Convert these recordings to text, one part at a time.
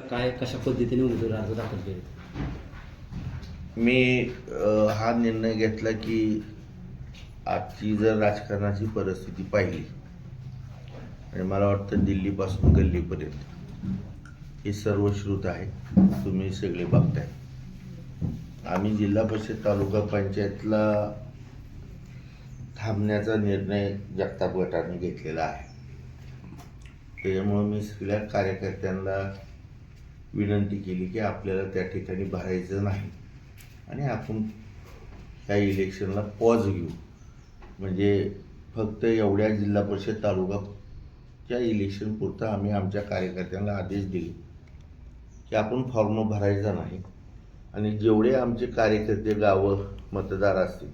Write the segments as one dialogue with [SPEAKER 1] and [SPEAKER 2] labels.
[SPEAKER 1] काय कशा पद्धतीने उमेदवार अर्ज दाखल केले?
[SPEAKER 2] मी अ, हा निर्णय घेतला की आजची जर राजकारणाची परिस्थिती पाहिली आणि मला वाटतं दिल्लीपासून गल्लीपर्यंत हे सर्व श्रुत आहे. तुम्ही सगळे बघताय. आम्ही जिल्हा परिषद तालुका पंचायतला थांबण्याचा निर्णय जगताप गटाने घेतलेला आहे. त्याच्यामुळे मी सगळ्या कार्यकर्त्यांना विनंती केली की आपल्याला त्या ठिकाणी भरायचं नाही. आणि आपण ह्या इलेक्शनला पॉज घेऊ. म्हणजे फक्त एवढ्या जिल्हा परिषद तालुकाच्या इलेक्शन पुरतं आम्ही आमच्या कार्यकर्त्यांना आदेश दिले की आपण फॉर्म भरायचा नाही. आणि जेवढे आमचे कार्यकर्ते गावं मतदार असतील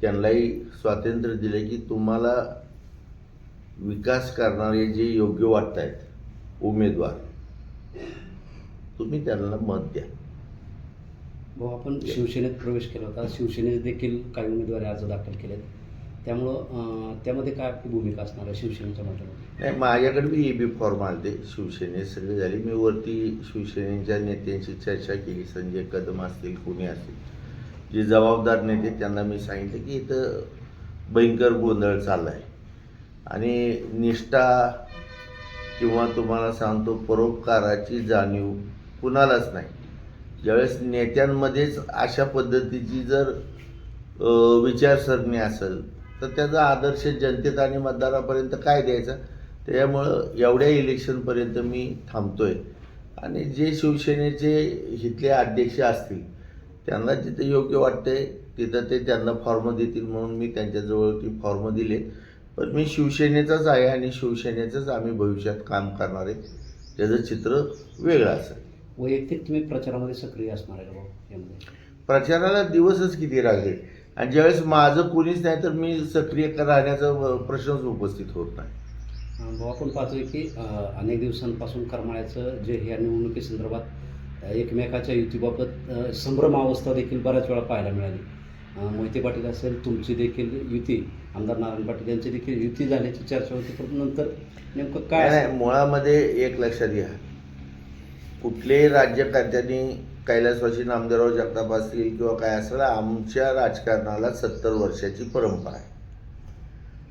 [SPEAKER 2] त्यांनाही स्वातंत्र्य दिले की तुम्हाला विकास करणारे जे योग्य वाटत आहेत उमेदवार तुम्ही त्यांना मत द्या.
[SPEAKER 1] भाऊ आपण शिवसेनेत प्रवेश केला होता. शिवसेनेत देखील काही उमेदवारी अर्ज दाखल केलेत. त्यामुळं त्यामध्ये काय आपली भूमिका असणार आहे शिवसेनेच्या माध्यमातून?
[SPEAKER 2] नाही माझ्याकडे बी ए बी फॉर्म आले शिवसेने सगळे झाले. मी वरती शिवसेनेच्या नेत्यांशी चर्चा केली. संजय कदम असतील कोणी असतील. जे जबाबदार नेते त्यांना मी सांगितलं की इथं भयंकर गोंधळ चालला आहे आणि निष्ठा किंवा तुम्हाला सांगतो परोपकाराची जाणीव कुणालाच नाही. ज्यावेळेस नेत्यांमध्येच अशा पद्धतीची जर विचारसरणी असेल तर त्याचा आदर्श जनतेत आणि मतदारापर्यंत काय द्यायचा? त्याच्यामुळं एवढ्या इलेक्शनपर्यंत मी थांबतोय. आणि जे शिवसेनेचे इथले अध्यक्ष असतील त्यांना जिथे योग्य वाटते तिथं ते त्यांना फॉर्म देतील म्हणून मी त्यांच्याजवळ ती फॉर्म दिले. पण मी शिवसेनेचाच आहे आणि शिवसेनेचंच आम्ही भविष्यात काम करणार आहे. त्याचं चित्र वेगळं असेल.
[SPEAKER 1] वैयक्तिक तुम्ही प्रचारामध्ये सक्रिय असणार आहे भाऊ यामध्ये?
[SPEAKER 2] प्रचाराला दिवसच किती राहिले? आणि ज्यावेळेस माझं कोणीच नाही तर मी सक्रिय राहण्याचा प्रश्नच उपस्थित होत नाही.
[SPEAKER 1] भाऊ आपण पाहतोय की अनेक दिवसांपासून करमाळ्याचं जे ह्या निवडणुकीसंदर्भात एकमेकाच्या युतीबाबत अं, संभ्रम अवस्था देखील बऱ्याच वेळा पाहायला मिळाली. मोहिते पाटील असेल तुमची देखील युती आमदार नारायण पाटील यांची देखील युती झाल्याची चर्चा होती परंतु नंतर नेमकं काय?
[SPEAKER 2] मुळामध्ये एक लक्षात घ्या. कुठलेही राज्यकर्त्यांनी कैलासवासी नामदेवराव जगताप असतील किंवा काय असेल आमच्या राजकारणाला सत्तर वर्षाची परंपरा आहे.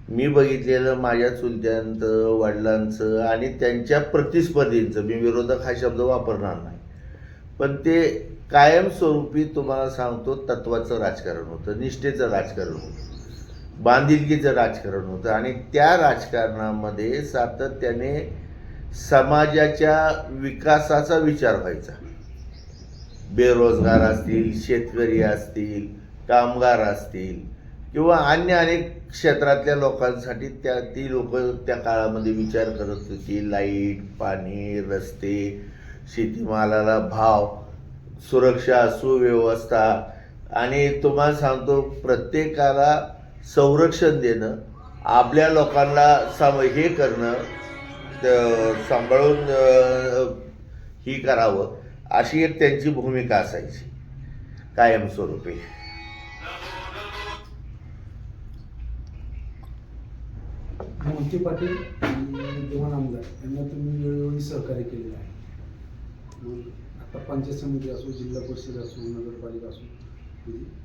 [SPEAKER 2] मी बघितलेलं माझ्या चुलत्यांचं वडिलांचं आणि त्यांच्या प्रतिस्पर्धींचं मी विरोधक हा शब्द वापरणार नाही. पण ते कायमस्वरूपी तुम्हाला सांगतो तत्वाचं राजकारण होतं निष्ठेचं राजकारण होतं बांधिलकीचं राजकारण होतं आणि त्या राजकारणामध्ये सातत्याने समाजाच्या विकासाचा विचार व्हायचा. बेरोजगार असतील शेतकरी असतील कामगार असतील किंवा अन्य अनेक क्षेत्रातल्या लोकांसाठी त्या ती लोक त्या काळामध्ये विचार करत होती लाइट पाणी रस्ते शेतीमालाला भाव सुरक्षा सुव्यवस्था आणि तुम्हाला सांगतो प्रत्येकाला संरक्षण देणं आपल्या लोकांना सम हे करणं सांभाळून ही करावं अशी एक त्यांची भूमिका असायची. कायमस्वरूपी.
[SPEAKER 3] मोहिते पाटील विद्यमान आमदार यांना तुम्ही वेळोवेळी सहकार्य केलेलं आहे. मग आता पंचायत समिती असो जिल्हा परिषद असो नगरपालिका असो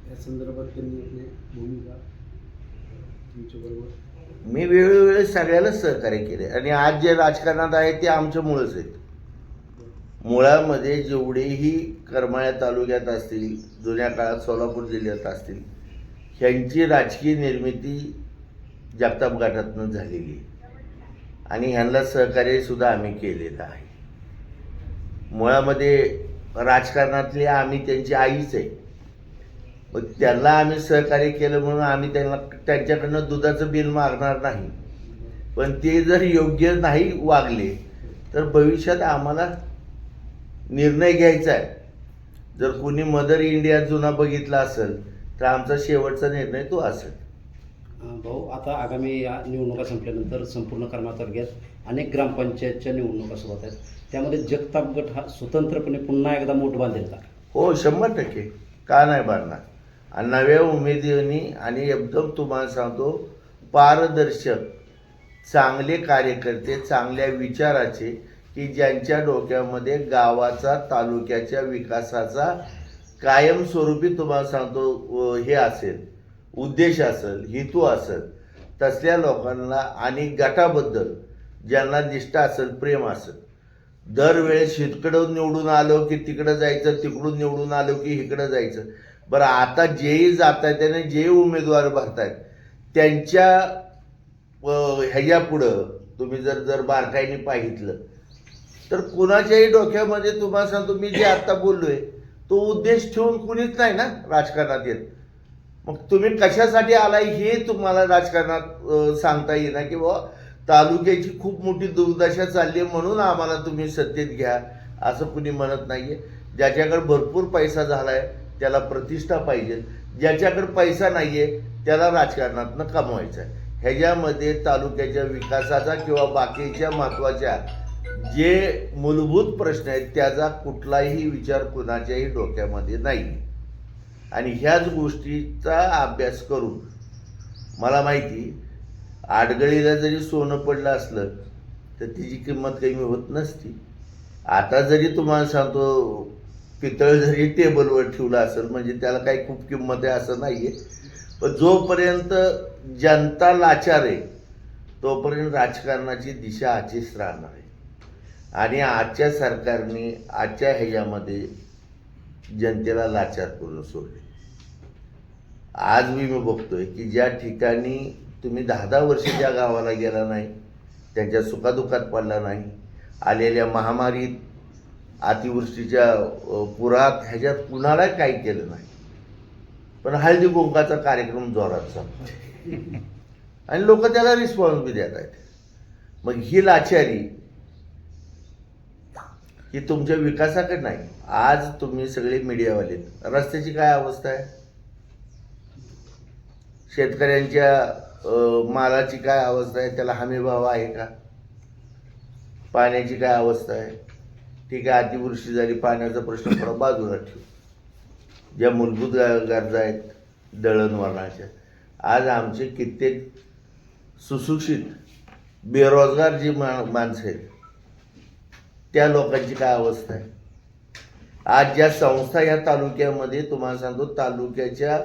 [SPEAKER 3] या संदर्भात त्यांनी आपली भूमिका तुमच्याबरोबर
[SPEAKER 2] मी वेळोवेळी सगळ्यालाच सहकार्य केले. आणि आज जे राजकारणात आहे ते आमच्यामुळंच आहेत मुळामध्ये जेवढेही करमाळ्या तालुक्यात असतील जुन्या काळात सोलापूर जिल्ह्यात असतील ह्यांची राजकीय निर्मिती जगताप गटातनं झालेली आहे. आणि ह्यांना सहकार्यसुद्धा आम्ही केलेलं आहे. मुळामध्ये राजकारणातले आम्ही त्यांची आईच आहे. मग त्यांना आम्ही सहकार्य केलं म्हणून आम्ही त्यांना त्यांच्याकडनं दुधाचं बिल मागणार नाही. पण ते जर योग्य नाही वागले तर भविष्यात आम्हाला निर्णय घ्यायचा आहे. जर कोणी मदर इंडिया जुना बघितला असेल तर आमचा शेवटचा निर्णय तो असेल.
[SPEAKER 1] भाऊ आता आगामी या निवडणुका संपल्यानंतर संपूर्ण कर्मा तालुक्यात अनेक ग्रामपंचायतच्या निवडणुका सुरू होत आहेत. त्यामध्ये जगताप गट हा स्वतंत्रपणे पुन्हा एकदा मोठ बांधेल का?
[SPEAKER 2] हो शंभर टक्के. का नाही बांधणार? आणि नव्या उमेदीने आणि एकदम तुम्हाला सांगतो पारदर्शक चांगले कार्यकर्ते चांगल्या विचाराचे की ज्यांच्या डोक्यामध्ये गावाचा तालुक्याच्या विकासाचा कायमस्वरूपी तुम्हाला सांगतो हे असेल उद्देश असेल हेतू असेल तसल्या लोकांना आणि गटाबद्दल ज्यांना निष्ठा असेल प्रेम असेल. दरवेळेस इकडं निवडून आलो की तिकडं जायचं तिकडून निवडून आलो की इकडं जायचं. बरं आता जेही जात आहेत त्याने जे उमेदवार भरतायत त्यांच्या ह्याच्यापुढं तुम्ही जर जर बारकाईने पाहितलं तर कुणाच्याही डोक्यामध्ये तुम्हाला सांगतो मी जे आत्ता बोललोय तो उद्देश ठेवून कुणीच नाही ना राजकारणात येत. मग तुम्ही कशासाठी आलाय हे तुम्हाला राजकारणात सांगता येणार की बाबा तालुक्याची खूप मोठी दुर्दशा चालली आहे म्हणून आम्हाला तुम्ही सत्तेत घ्या असं कुणी म्हणत नाही आहे ज्याच्याकडे भरपूर पैसा झाला आहे त्याला प्रतिष्ठा पाहिजे. ज्याच्याकडे पैसा नाही आहे त्याला राजकारणातनं कमवायचं आहे ह्याच्यामध्ये तालुक्याच्या विकासाचा किंवा बाकीच्या महत्त्वाच्या जे मूलभूत प्रश्न आहेत त्याचा कुठलाही विचार कुणाच्याही डोक्यामध्ये नाही. आणि ह्याच गोष्टीचा अभ्यास करून मला माहिती आडगळीला जरी सोनं पडलं असलं तर तिची किंमत कमी होत नसती. आता जरी तुम्हाला सांगतो पितळ जरी टेबलवर ठेवलं असेल म्हणजे त्याला काही खूप किंमत आहे असं नाही आहे पण जोपर्यंत जनता लाचार आहे तोपर्यंत राजकारणाची दिशा आजीच राहणार आहे. आणि आजच्या सरकारने आजच्या ह्याच्यामध्ये जनतेला लाचार करून सोडले. आज मी मी बघतोय की ज्या ठिकाणी तुम्ही दहा दहा वर्ष ज्या गावाला गेला नाही त्यांच्या सुखादुखात पडला नाही आलेल्या महामारीत अतिवृष्टीच्या पुरात ह्याच्यात कुणाला काही केलं नाही. पण हळदी कुंकाचा कार्यक्रम जोरात चालतो आणि लोक त्याला रिस्पॉन्स बी देत आहेत. मग ही लाचारी ही तुमच्या विकासाकडे नाही. आज तुम्ही सगळे मीडियावाले रस्त्याची काय अवस्था आहे? शेतकऱ्यांच्या मालाची काय अवस्था आहे? त्याला हमीभाव आहे का? पाण्याची काय अवस्था आहे? ठीक आहे अतिवृष्टी झाली पाण्याचा प्रश्न थोडा बाजूला ठेवू. ज्या मूलभूत गरजा आहेत दळणवळणाच्या आज आमचे कित्येक सुशिक्षित बेरोजगार जी मा माणसं आहेत त्या लोकांची काय अवस्था आहे? आज ज्या संस्था या तालुक्यामध्ये तुम्हाला सांगतो तालुक्याच्या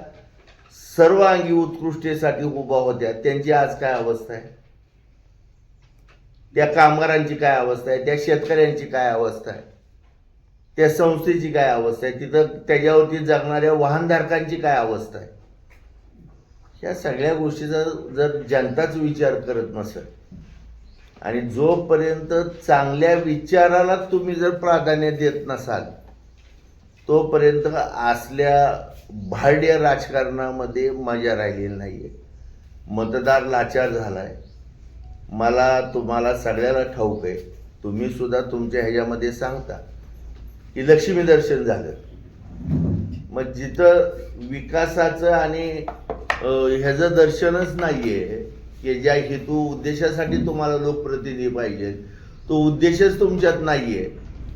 [SPEAKER 2] सर्वांगी उत्कृष्टेसाठी उभा होत्या त्यांची आज काय अवस्था आहे? त्या कामगारांची काय अवस्था आहे त्या शेतकऱ्यांची काय अवस्था आहे त्या संस्थेची काय अवस्था आहे तिथं त्याच्यावरती जगणाऱ्या वाहनधारकांची काय अवस्था आहे? ह्या सगळ्या गोष्टीचा जर जनताच विचार करत नसेल आणि जोपर्यंत चांगल्या विचाराला तुम्ही जर प्राधान्य देत नसाल तोपर्यंत असल्या भाड्य राजकारणामध्ये मजा राहिलेली नाही आहे मतदार लाचार झाला आहे मला तुम्हाला सगळ्याला ठाऊक आहे. तुम्ही सुद्धा तुमच्या ह्याच्यामध्ये सांगता. की लक्ष्मी दर्शन झालं. मग जिथं विकासाचं आणि ह्याचं दर्शनच नाही आहे की ज्या हेतू उद्देशासाठी तुम्हाला लोकप्रतिनिधी पाहिजे तो उद्देशच तुमच्यात नाही आहे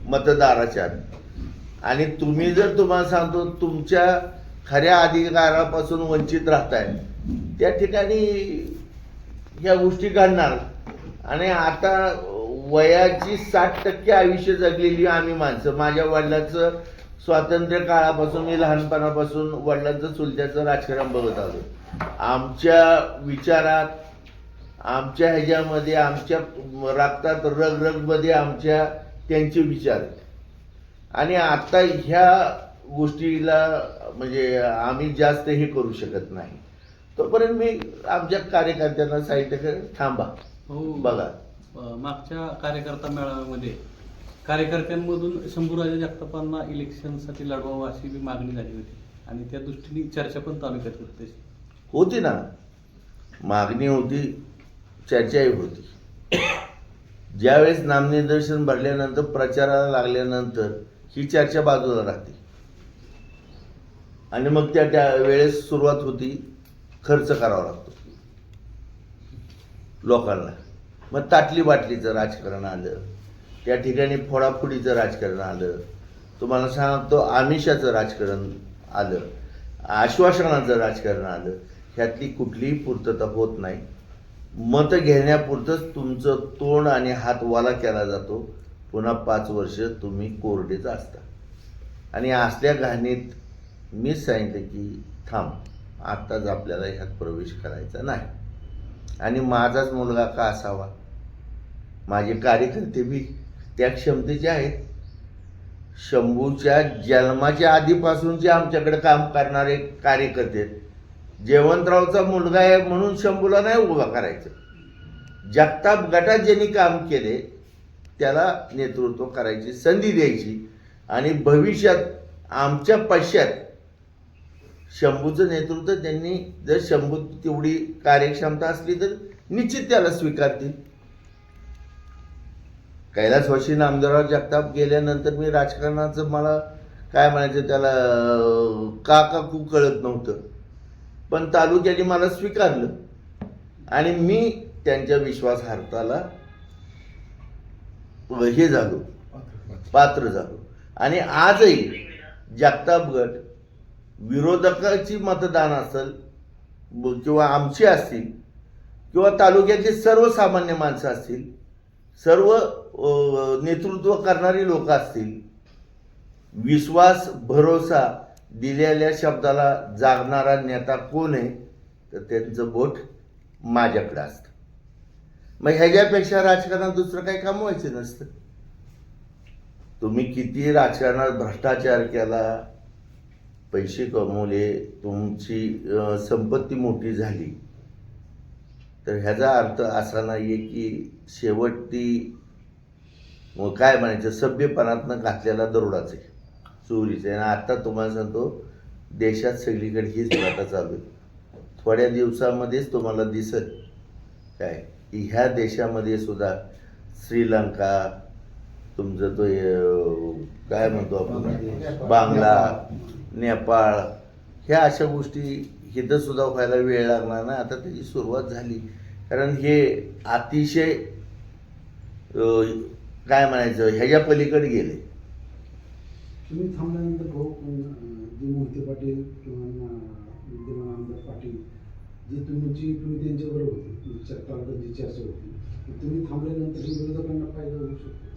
[SPEAKER 2] मतदाराच्यात आणि तुम्ही जर तुम्हाला सांगतो तुमच्या खऱ्या अधिकारापासून वंचित राहताय त्या ठिकाणी ह्या गोष्टी घडणार. आणि आता वयाची साठ टक्के आयुष्य जगलेली आम्ही माणसं. माझ्या वडिलांचं स्वातंत्र्य काळापासून मी लहानपणापासून वडिलांचं चुलत्याचं राजकारण बघत आलो. आमच्या विचारात आमच्या ह्याच्यामध्ये आमच्या रक्तात रग रगमध्ये आमच्या त्यांचे विचार आहेत. आणि आता ह्या गोष्टीला म्हणजे आम्ही जास्त हे करू शकत नाही. तोपर्यंत मी आमच्या कार्यकर्त्यांना साहित्य थांबा.
[SPEAKER 4] हो.
[SPEAKER 2] बघा.
[SPEAKER 4] मागच्या कार्यकर्ता मेळाव्यामध्ये कार्यकर्त्यांमधून शंभूराजे जगतापांना इलेक्शनसाठी लढवावं अशी बी मागणी झाली होती. आणि त्या दृष्टीने चर्चा पण तालुक्यात होती तशी.
[SPEAKER 2] होती ना. मागणी होती चर्चाही होती. ज्यावेळेस नामनिदर्शन भरल्यानंतर प्रचाराला लागल्यानंतर ही चर्चा बाजूला राहते. आणि मग त्या त्या वेळेस सुरुवात होती खर्च करावा लागतो. लोकांना. मग ताटली बाटलीचं राजकारण आलं. त्या ठिकाणी फोडाफोडीचं राजकारण आलं. तुम्हाला सांगतो आमिषाचं राजकारण आलं. आश्वासनाचं राजकारण आलं. ह्यातली कुठलीही पूर्तता होत नाही. मत घेण्यापुरतंच तुमचं तोंड आणि हात वाला केला जातो. पुन्हा पाच वर्ष तुम्ही कोरडेच असता. आणि असल्या घाणीत मीच सांगितलं की थांब आत्ताच आपल्याला ह्यात प्रवेश करायचा नाही. आणि माझाच मुलगा का असावा? माझे कार्यकर्ते बी त्या क्षमतेचे आहेत शंभूच्या जन्माच्या आधीपासून जे आमच्याकडे काम करणारे कार्यकर्ते आहेत जयवंतरावचा मुलगा आहे म्हणून शंभूला नाही उभा करायचं. जगताप गटात ज्यांनी काम केले त्याला नेतृत्व करायची संधी द्यायची आणि भविष्यात आमच्या पश्चात शंभूचं नेतृत्व त्यांनी जर शंभू तेवढी कार्यक्षमता असली तर निश्चित त्याला स्वीकारतील. कैलासवाशी नामदेवराव जगताप गेल्यानंतर मी राजकारणाचं मला काय म्हणायचं त्याला का का कू कळत नव्हतं. पण तालुक्याने मला स्वीकारलं. आणि मी त्यांच्या विश्वासार्हताला हे झालो. पात्र झालो. आणि आजही जगताप गट विरोधकाची मतदान असेल किंवा आमची असतील किंवा तालुक्याची सर्वसामान्य माणसं असतील सर्व नेतृत्व करणारी लोक असतील. विश्वास भरोसा दिलेल्या शब्दाला जागणारा नेता कोण आहे? तर त्यांचं बोट माझ्याकडे असतं. मग ह्याच्यापेक्षा राजकारणात दुसरं काही काम व्हायचं नसतं. तुम्ही किती राजकारणात भ्रष्टाचार केला पैसे कमवले तुमची संपत्ती मोठी झाली तर ह्याचा अर्थ असा नाही आहे की शेवट ती काय म्हणायचं? सभ्यपणातनं घातलेला दरोडाच आहे. चोरीचं आहे. आणि आत्ता तुम्हाला सांगतो देशात सगळीकडे हीच प्रथा चालू आहे. थोड्या दिवसामध्येच तुम्हाला दिसत काय? की ह्या देशामध्ये सुद्धा श्रीलंका तुमचं तो काय म्हणतो आपण? बांगला नेपाळ ह्या अशा गोष्टी इथं सुद्धा व्हायला वेळ लागणार ना? आता त्याची सुरुवात झाली. कारण हे अतिशय काय म्हणायचं? ह्याच्या पलीकडे गेले.
[SPEAKER 3] तुम्ही थांबल्यानंतर भाऊ जे मोहिते पाटील किंवा ना- विद्यमान आमदार पाटील जे तुमची तुम्ही त्यांच्याबरोबर होते. जी चर्चा होती तुम्ही थांबल्यानंतर विरोधकांना फायदा होऊ शकतो.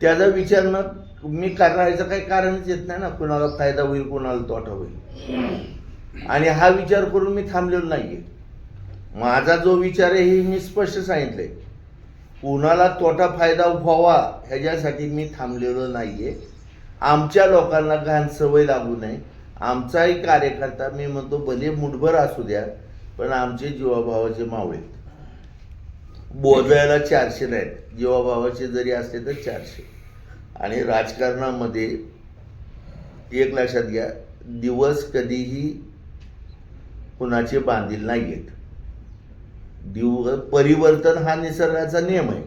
[SPEAKER 2] त्याचा विचार मग मी करायचं काही कारणच येत नाही ना. कुणाला फायदा होईल कुणाला तोटा होईल. आणि हा विचार करून मी थांबलेलो नाहीये. माझा जो विचार आहे हे मी स्पष्ट सांगितलंय. कुणाला तोटा फायदा व्हावा ह्याच्यासाठी मी थांबलेलो नाहीये. आमच्या लोकांना घाण सवय लागू नये. आमचाही कार्यकर्ता मी म्हणतो भले मुठभर असू द्या पण आमचे जीवाभावाचे मावळे बोलायला चारशे नाहीत. जीवाभावाचे जरी असले तर चारशे. आणि राजकारणामध्ये एक लक्षात घ्या दिवस कधीही कुणाचे बांधील नाही आहेत दिव परिवर्तन हा निसर्गाचा नियम आहे.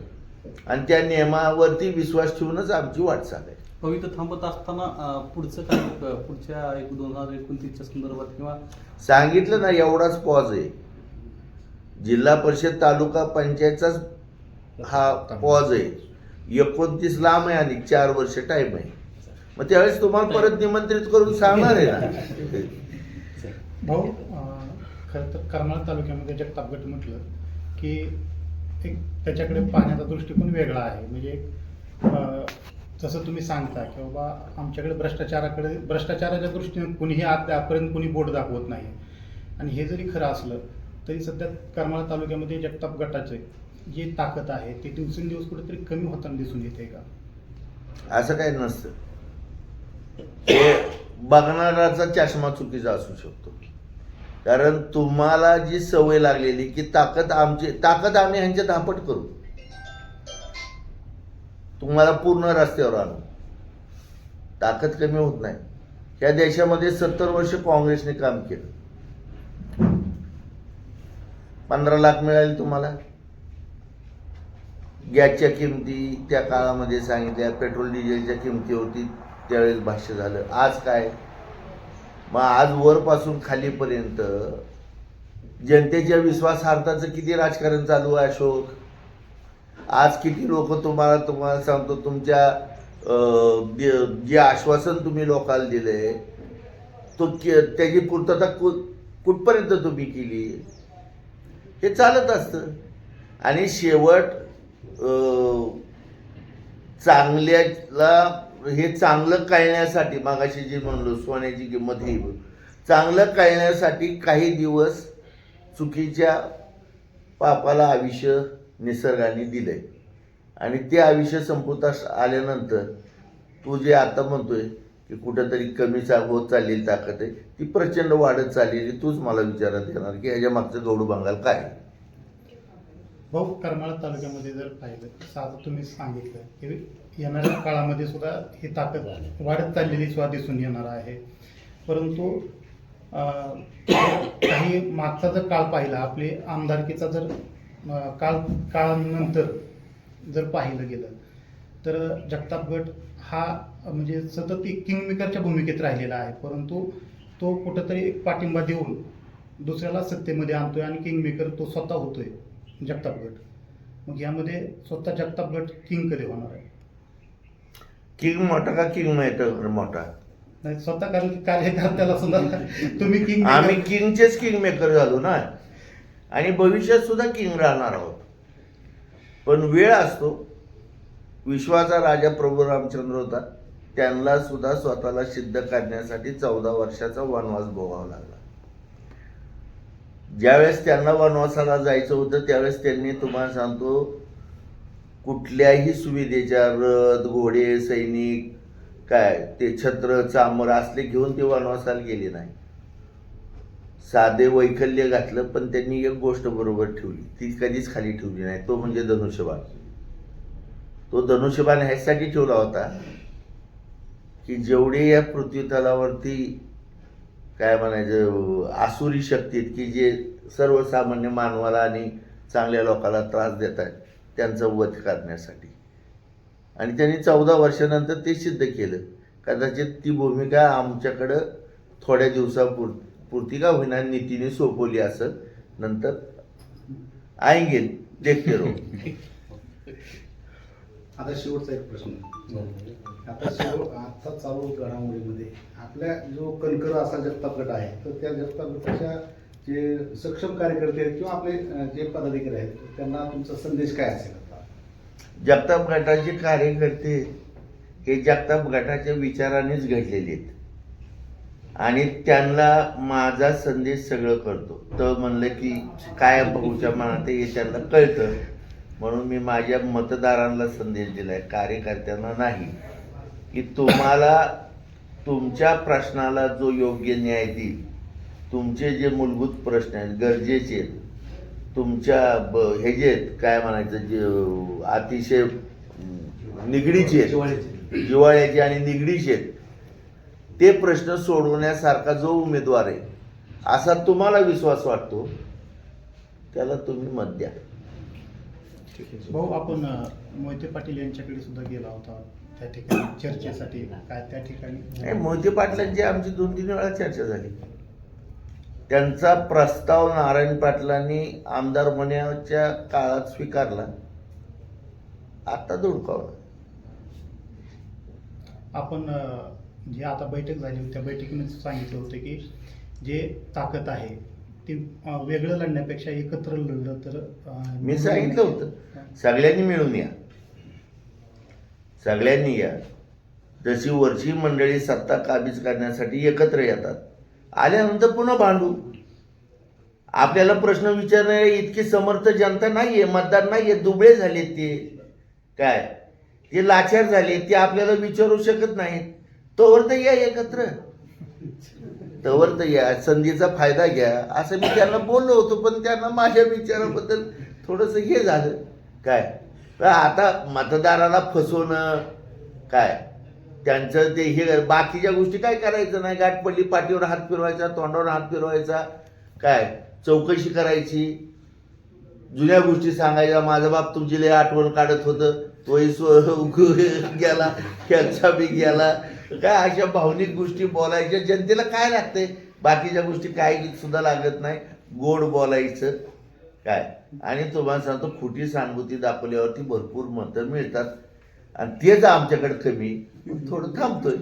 [SPEAKER 2] आणि त्या नियमावरती विश्वास ठेवूनच आमची वाटचाल आहे.
[SPEAKER 4] इथं थांबत असताना पुढचं काय पुढच्या एक दोन हजार एकोणतीसच्या संदर्भात किंवा
[SPEAKER 2] सांगितलं ना एवढाच पॉज आहे. जिल्हा परिषद तालुका पंचायतचाच हा पॉज आहे. एकोणतीस लांब आहे आणि चार वर्ष टाईम आहे. मग त्यावेळेस तुम्हाला परत निमंत्रित करून सांगणार आहे ना?
[SPEAKER 5] भाऊ खरं तर करमाळा तालुक्यामध्ये जगतापगट म्हटलं की एक त्याच्याकडे पाहण्याचा दृष्टिकोन वेगळा आहे. म्हणजे जसं तुम्ही सांगता की बाबा आमच्याकडे भ्रष्टाचाराकडे भ्रष्टाचाराच्या दृष्टीने कुणीही आतापर्यंत कुणी बोट दाखवत नाही. आणि हे जरी खरं असलं तरी सध्या करमाळा तालुक्यामध्ये जगताप गटाचे जी ताकद आहे ती दिवसेंदिवस कुठेतरी कमी होताना दिसून येते का?
[SPEAKER 2] असं काही नसतं. बघणाराचा चष्मा चुकीचा असू शकतो. कारण तुम्हाला जी सवय लागलेली की ताकद आमची ताकद आम्ही ह्यांच्या धापट करू. तुम्हाला पूर्ण रस्त्यावर आणू. ताकद कमी होत नाही. या देशामध्ये सत्तर वर्ष काँग्रेसने काम केलं. पंधरा लाख मिळाले तुम्हाला. गॅसच्या किमती त्या काळामध्ये सांगितल्या पेट्रोल डिझेलच्या किमती होती त्यावेळेस भाष्य झालं. आज काय? मग आज वरपासून खालीपर्यंत जनतेच्या विश्वासार्थाचं किती राजकारण चालू आहे अशोक? आज किती लोक तुम्हाला तुम्हाला सांगतो तुमच्या जे- आश्वासन तुम्ही लोकांना दिले तो के- त्याची पूर्तता कुठ कुठपर्यंत तुम्ही केली? हे चालत असतं. आणि शेवट चांगल्याला हे चांगलं कळण्यासाठी मागाशी जे म्हणलो सोन्याची किंमत ही चांगलं कळण्यासाठी काही दिवस चुकीच्या पापाला आयुष्य निसर्गाने दिलंय आणि ते आयुष्य संपुतास आल्यानंतर तू जे आता म्हणतोय की कुठंतरी कमी चा होत चाललेली ताकद आहे ती प्रचंड वाढत चाललेली तूच मला विचारात येणार की ह्याच्या मागचं गौडू बंगाल काय आहे?
[SPEAKER 5] भाऊ करमाळा तालुक्यामध्ये जर पाहिलं साधं तुम्ही सांगितलं की येणाऱ्या काळामध्ये सुद्धा ही ताकद वाढत चाललेली सुद्धा दिसून येणार आहे. परंतु काही मागचा जर काळ पाहिला आपले आमदारकीचा जर काळ काळानंतर जर पाहिलं गेलं तर जगताप गट हा म्हणजे सतत एक किंगमेकरच्या भूमिकेत राहिलेला आहे. परंतु तो कुठंतरी एक पाठिंबा देऊन दुसऱ्याला सत्तेमध्ये आणतोय आणि किंगमेकर तो स्वतः होतोय जगताप गट. मग यामध्ये स्वतः जगताप गट किंग कधी होणार आहे.
[SPEAKER 2] किंग मोठा का किंग मेकर मोठा?
[SPEAKER 5] नाही स्वतः कारण की कार्यकर्त्याला सुद्धा तुम्ही किंग
[SPEAKER 2] आम्ही किंगचेच किंग मेकर झालो ना. आणि भविष्यात सुद्धा किंग राहणार आहोत. पण वेळ असतो. विश्वाचा राजा प्रभू रामचंद्र होता. त्यांना सुद्धा स्वतःला सिद्ध करण्यासाठी चौदा वर्षाचा वनवास भोगावा लागला. ज्यावेळेस त्यांना वनवासाला जायचं होतं त्यावेळेस त्यांनी तुम्हाला सांगतो कुठल्याही सुविधेच्या रथ घोडे सैनिक काय ते छत्र चामर असले घेऊन ते वनवासाला गेले नाही. साधे वैकल्य घातलं पण त्यांनी एक गोष्ट बरोबर ठेवली. ती कधीच खाली ठेवली नाही. तो म्हणजे धनुष्यबाण. तो धनुष्यबाण ह्यासाठी ठेवला होता की जेवढे या पृथ्वीतलावरती काय म्हणायचं आसुरी शक्तीत की जे सर्वसामान्य मानवाला आणि चांगल्या लोकांना त्रास देत आहेत त्यांचा वध करण्यासाठी. आणि त्यांनी चौदा वर्षानंतर ते सिद्ध केलं. कदाचित ती भूमिका आमच्याकडं थोड्या दिवसापूर पूर्ती का होईना नीतीने सोपवली असं नंतर आएंगे देखते रहो
[SPEAKER 3] आता शेवटचा एक प्रश्न. आता शेवट आता चालू घडामोडीमध्ये आपल्या जो कणकर असा जगताप गट आहे तर त्या जगताप गटाच्या जे सक्षम कार्यकर्ते आहेत किंवा आपले जे पदाधिकारी आहेत त्यांना तुमचा संदेश काय असेल
[SPEAKER 2] जगताप गटाचे कार्यकर्ते हे जगताप गटाच्या विचारानेच घडलेले आहेत. आणि त्यांना माझा संदेश सगळं करतो. तर म्हणलं की काय भाऊच्या मनात आहे हे त्यांना कळतं. म्हणून मी माझ्या मतदारांना संदेश दिला आहे कार्यकर्त्यांना नाही की तुम्हाला तुमच्या प्रश्नाला जो योग्य न्याय देईल तुमचे जे मूलभूत प्रश्न आहेत गरजेचे आहेत तुमच्या ब हे जे आहेत काय म्हणायचं जे अतिशय निगडीचे आहेत जिवाळ्याचे आणि निगडीचे आहेत ते प्रश्न सोडवण्यासारखा जो उमेदवार आहे असा तुम्हाला विश्वास वाटतो? त्याला तुम्ही मत द्या.
[SPEAKER 5] भाऊ आपण मोहिते पाटील यांच्याकडे सुद्धा गेला होता. त्या ठिकाणी चर्चेसाठी काय त्या
[SPEAKER 2] नाही,
[SPEAKER 5] ठिकाणी
[SPEAKER 2] मोहिते पाटलांची आमची दोन तीन वेळा चर्चा झाली. त्यांचा प्रस्ताव नारायण पाटलांनी आमदार होण्याच्या काळात स्वीकारला. आता धुडकावला.
[SPEAKER 5] आपण जे आता बैठक झाली होती त्या बैठकीमध्ये सांगितलं होतं की जे ताकद आहे ती वेगळं लढण्यापेक्षा एकत्र लढलं तर
[SPEAKER 2] मी सांगितलं होतं. सगळ्यांनी मिळून या. सगळ्यांनी या. जशी वरची मंडळी सत्ता काबीज करण्यासाठी एकत्र येतात आल्यानंतर पुन्हा भांडू. आपल्याला प्रश्न विचारणारे इतकी समर्थ जनता नाही आहे मतदार नाही आहे दुबळे झालेत ते. काय? ते लाचार झाले ते आपल्याला विचारू शकत नाहीत. तोवर तर या एकत्र. तोवर तर या. संधीचा फायदा घ्या. असं मी त्यांना बोललो होतो पण त्यांना माझ्या विचाराबद्दल थोडंसं हे झालं. काय? आता मतदाराला फसवणं काय? त्यांचं ते हे बाकीच्या गोष्टी काय करायचं नाही? गाठ पडली पाठीवर हात फिरवायचा तोंडावर हात फिरवायचा. काय? चौकशी करायची. जुन्या गोष्टी सांगायच्या. माझा बाप तुमची लय आठवण काढत होतं. तोही स्व गेला ह्याचा बी गेला. काय अशा भावनिक गोष्टी बोलायच्या. जनतेला काय लागतंय? बाकीच्या गोष्टी काय सुद्धा लागत नाही. गोड बोलायचं. काय? आणि तुम्हाला सांगतो खोटी सांगुती दाखवल्यावरती भरपूर मतं मिळतात. आणि तेच आमच्याकडे कमी थोडं थांबतोय.